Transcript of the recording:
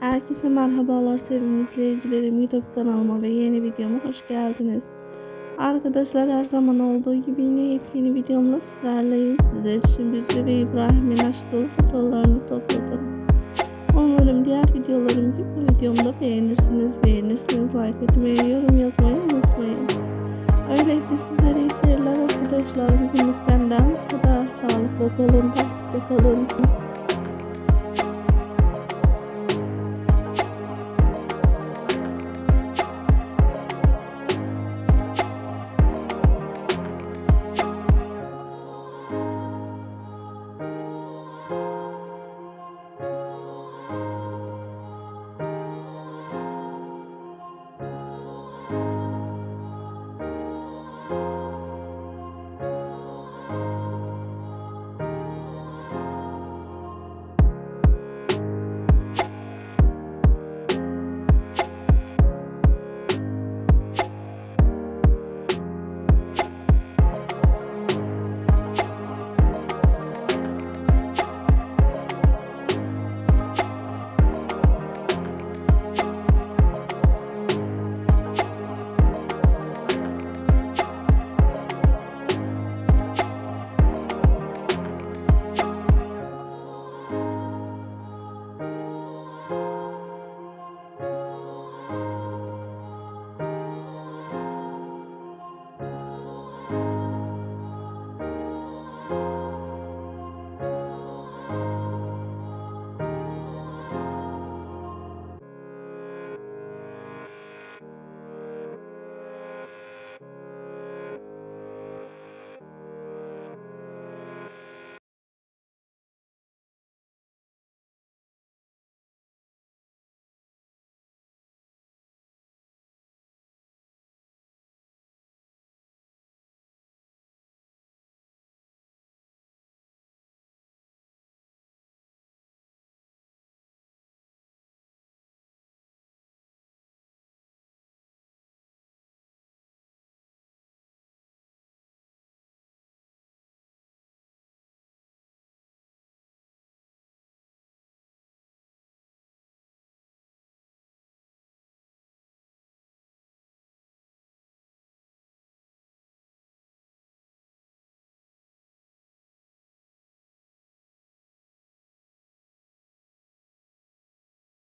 Herkese merhabalar sevgili izleyicilerim. YouTube kanalıma ve yeni videoma hoş geldiniz. Arkadaşlar her zaman olduğu gibi yine yepyeni videomla sizlerleyim. Sizler için Birce ve İbrahim'in aşk dolu fotoğraflarını topladım. Umarım diğer videolarım gibi bu videomu da beğenirsiniz. Like etmeyi, yorum yazmayı unutmayın. Öyleyse sizlere iyi seyirler arkadaşlar. Bugünlük benden bu kadar. Sağlıklı kalın, tatlı kalın.